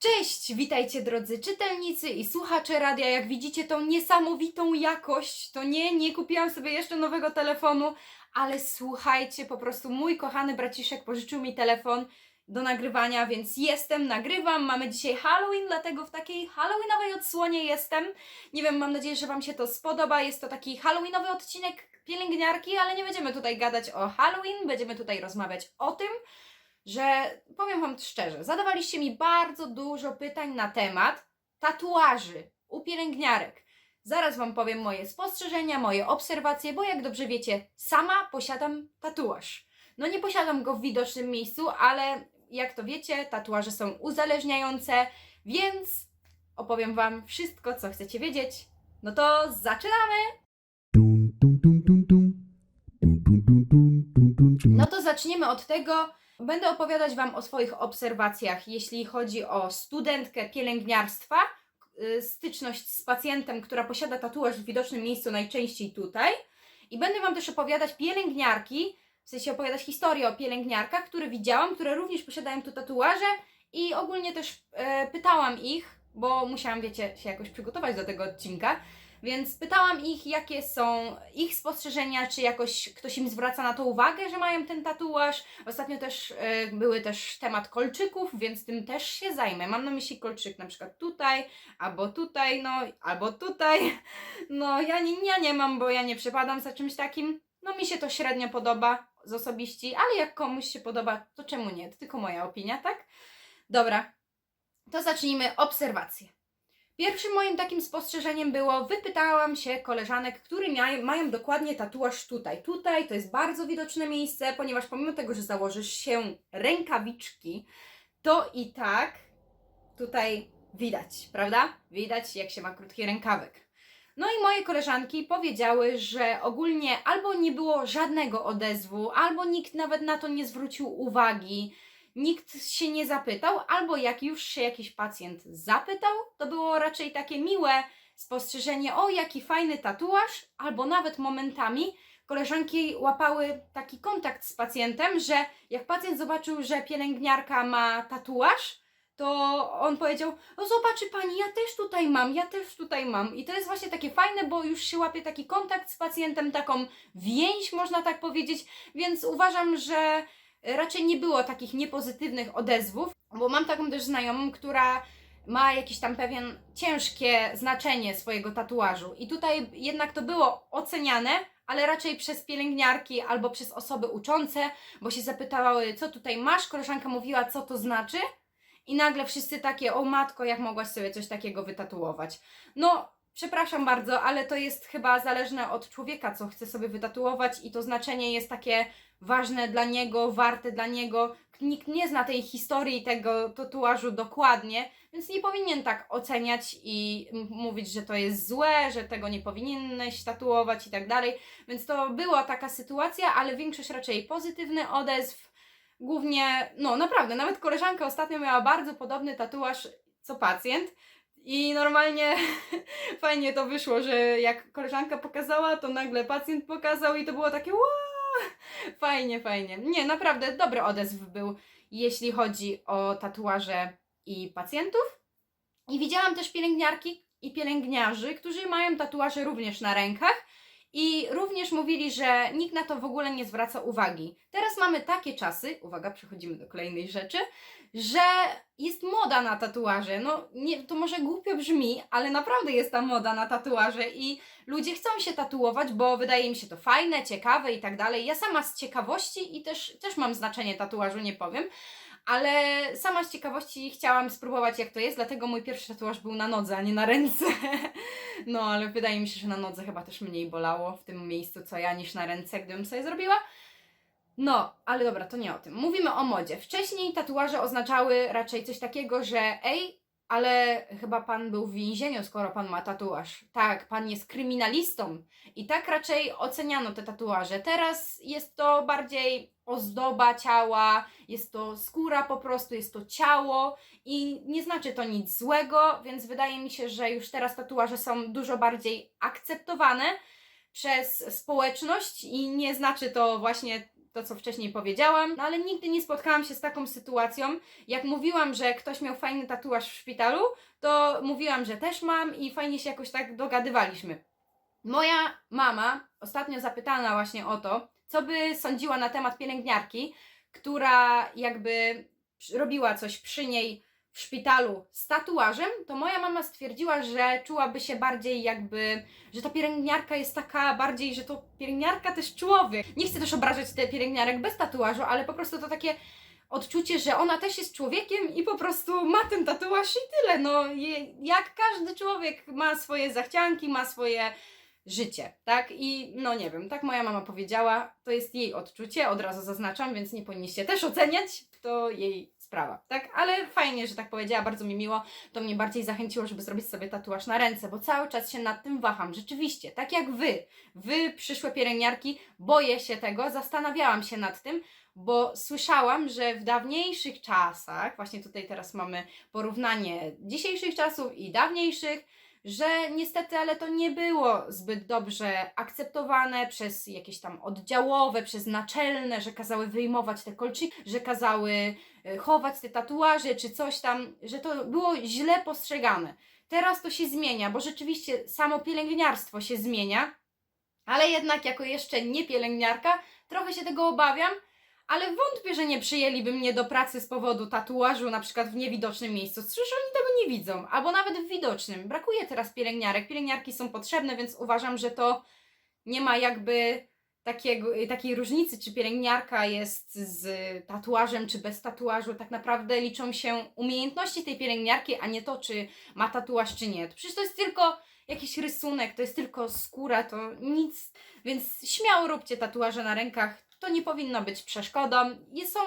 Cześć, witajcie drodzy czytelnicy i słuchacze radia. Jak widzicie tą niesamowitą jakość, to nie, nie kupiłam sobie jeszcze nowego telefonu, ale słuchajcie, po prostu mój kochany braciszek pożyczył mi telefon do nagrywania, więc jestem, nagrywam. Mamy dzisiaj Halloween, dlatego w takiej halloweenowej odsłonie jestem. Nie wiem, mam nadzieję, że Wam się to spodoba. Jest to taki halloweenowy odcinek pielęgniarki, ale nie będziemy tutaj gadać o Halloween, będziemy tutaj rozmawiać o tym, że powiem Wam szczerze, zadawaliście mi bardzo dużo pytań na temat tatuaży u pielęgniarek. Zaraz Wam powiem moje spostrzeżenia, moje obserwacje, bo jak dobrze wiecie, sama posiadam tatuaż. No nie posiadam go w widocznym miejscu, ale jak to wiecie, tatuaże są uzależniające, więc opowiem Wam wszystko, co chcecie wiedzieć. No to zaczynamy! No to zacznijmy od tego. Będę opowiadać Wam o swoich obserwacjach, jeśli chodzi o studentkę pielęgniarstwa, y, styczność z pacjentem, która posiada tatuaż w widocznym miejscu, najczęściej tutaj. I będę Wam też opowiadać pielęgniarki, w sensie opowiadać historię o pielęgniarkach, które widziałam, które również posiadają tu tatuaże i ogólnie też e, pytałam ich, bo musiałam, wiecie, się jakoś przygotować do tego odcinka, więc pytałam ich, jakie są ich spostrzeżenia, czy jakoś ktoś im zwraca na to uwagę, że mają ten tatuaż. Ostatnio też e, były też temat kolczyków, więc tym też się zajmę. Mam na myśli kolczyk na przykład tutaj, albo tutaj, no, albo tutaj. No, ja nie, ja nie mam, bo ja nie przypadam za czymś takim. No, mi się to średnio podoba z osobiści, ale jak komuś się podoba, to czemu nie? To tylko moja opinia, tak? Dobra, to zacznijmy obserwację. Pierwszym moim takim spostrzeżeniem było, wypytałam się koleżanek, które mia- mają dokładnie tatuaż tutaj. Tutaj to jest bardzo widoczne miejsce, ponieważ pomimo tego, że założysz się rękawiczki, to i tak tutaj widać, prawda? Widać, jak się ma krótki rękawek. No i moje koleżanki powiedziały, że ogólnie albo nie było żadnego odezwu, albo nikt nawet na to nie zwrócił uwagi, nikt się nie zapytał, albo jak już się jakiś pacjent zapytał, to było raczej takie miłe spostrzeżenie, o jaki fajny tatuaż, albo nawet momentami koleżanki łapały taki kontakt z pacjentem, że jak pacjent zobaczył, że pielęgniarka ma tatuaż, to on powiedział, o zobaczy pani, ja też tutaj mam, ja też tutaj mam. I to jest właśnie takie fajne, bo już się łapie taki kontakt z pacjentem, taką więź, można tak powiedzieć, więc uważam, że raczej nie było takich niepozytywnych odezwów, bo mam taką też znajomą, która ma jakieś tam pewien ciężkie znaczenie swojego tatuażu. I tutaj jednak to było oceniane, ale raczej przez pielęgniarki albo przez osoby uczące, bo się zapytały, co tutaj masz, koleżanka mówiła, co to znaczy. I nagle wszyscy takie, o matko, jak mogłaś sobie coś takiego wytatuować. No, przepraszam bardzo, ale to jest chyba zależne od człowieka, co chce sobie wytatuować i to znaczenie jest takie ważne dla niego, warte dla niego. Nikt nie zna tej historii tego tatuażu dokładnie, więc nie powinien tak oceniać i mówić, że to jest złe, że tego nie powinieneś tatuować i tak dalej. Więc to była taka sytuacja, ale większość raczej pozytywny odezw. Głównie, no naprawdę, nawet koleżanka ostatnio miała bardzo podobny tatuaż co pacjent. I normalnie fajnie to wyszło, że jak koleżanka pokazała, to nagle pacjent pokazał i to było takie wow! Fajnie, fajnie. Nie, naprawdę dobry odezw był, jeśli chodzi o tatuaże i pacjentów. I widziałam też pielęgniarki i pielęgniarzy, którzy mają tatuaże również na rękach i również mówili, że nikt na to w ogóle nie zwraca uwagi. Teraz mamy takie czasy, uwaga, przechodzimy do kolejnej rzeczy, że jest moda na tatuaże. No, nie, to może głupio brzmi, ale naprawdę jest ta moda na tatuaże i ludzie chcą się tatuować, bo wydaje mi się to fajne, ciekawe i tak dalej. Ja sama z ciekawości i też, też mam znaczenie tatuażu, nie powiem, ale sama z ciekawości chciałam spróbować jak to jest, dlatego mój pierwszy tatuaż był na nodze, a nie na ręce. No, ale wydaje mi się, że na nodze chyba też mniej bolało w tym miejscu co ja niż na ręce, gdybym sobie zrobiła. No, ale dobra, to nie o tym. Mówimy o modzie. Wcześniej tatuaże oznaczały raczej coś takiego, że ej, ale chyba pan był w więzieniu, skoro pan ma tatuaż. Tak, pan jest kryminalistą. I tak raczej oceniano te tatuaże. Teraz jest to bardziej ozdoba ciała, jest to skóra po prostu, jest to ciało i nie znaczy to nic złego, więc wydaje mi się, że już teraz tatuaże są dużo bardziej akceptowane przez społeczność i nie znaczy to właśnie to co wcześniej powiedziałam, no ale nigdy nie spotkałam się z taką sytuacją. Jak mówiłam, że ktoś miał fajny tatuaż w szpitalu, to mówiłam, że też mam i fajnie się jakoś tak dogadywaliśmy. Moja mama ostatnio zapytana właśnie o to, co by sądziła na temat pielęgniarki, która jakby robiła coś przy niej w szpitalu z tatuażem, to moja mama stwierdziła, że czułaby się bardziej jakby, że ta pielęgniarka jest taka bardziej, że to pielęgniarka też człowiek. Nie chcę też obrażać te pielęgniarek bez tatuażu, ale po prostu to takie odczucie, że ona też jest człowiekiem i po prostu ma ten tatuaż i tyle. No, jak każdy człowiek ma swoje zachcianki, ma swoje życie, tak? I no nie wiem, tak moja mama powiedziała, to jest jej odczucie, od razu zaznaczam, więc nie powinniście też oceniać, to jej sprawa, tak? Ale fajnie, że tak powiedziała, bardzo mi miło, to mnie bardziej zachęciło, żeby zrobić sobie tatuaż na ręce, bo cały czas się nad tym waham, rzeczywiście, tak jak wy, wy przyszłe pielęgniarki, boję się tego, zastanawiałam się nad tym, bo słyszałam, że w dawniejszych czasach, właśnie tutaj teraz mamy porównanie dzisiejszych czasów i dawniejszych, że niestety, ale to nie było zbyt dobrze akceptowane przez jakieś tam oddziałowe, przez naczelne, że kazały wyjmować te kolczyki, że kazały e, chować te tatuaże czy coś tam, że to było źle postrzegane. Teraz to się zmienia, bo rzeczywiście samo pielęgniarstwo się zmienia, ale jednak jako jeszcze nie pielęgniarka trochę się tego obawiam, ale wątpię, że nie przyjęliby mnie do pracy z powodu tatuażu na przykład w niewidocznym miejscu. Przecież oni tego nie widzą, albo nawet w widocznym. Brakuje teraz pielęgniarek. Pielęgniarki są potrzebne, więc uważam, że to nie ma jakby takiego, takiej różnicy, czy pielęgniarka jest z tatuażem, czy bez tatuażu. Tak naprawdę liczą się umiejętności tej pielęgniarki, a nie to, czy ma tatuaż, czy nie. Przecież to jest tylko jakiś rysunek, to jest tylko skóra, to nic. Więc śmiało róbcie tatuaże na rękach. To nie powinno być przeszkodą. I są,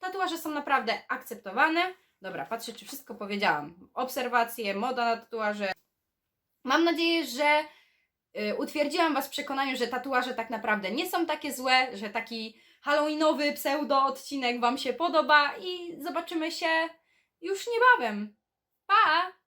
tatuaże są naprawdę akceptowane. Dobra, patrzę, czy wszystko powiedziałam. Obserwacje, moda na tatuaże. Mam nadzieję, że y, utwierdziłam Was w przekonaniu, że tatuaże tak naprawdę nie są takie złe, że taki halloweenowy pseudo odcinek Wam się podoba i zobaczymy się już niebawem. Pa!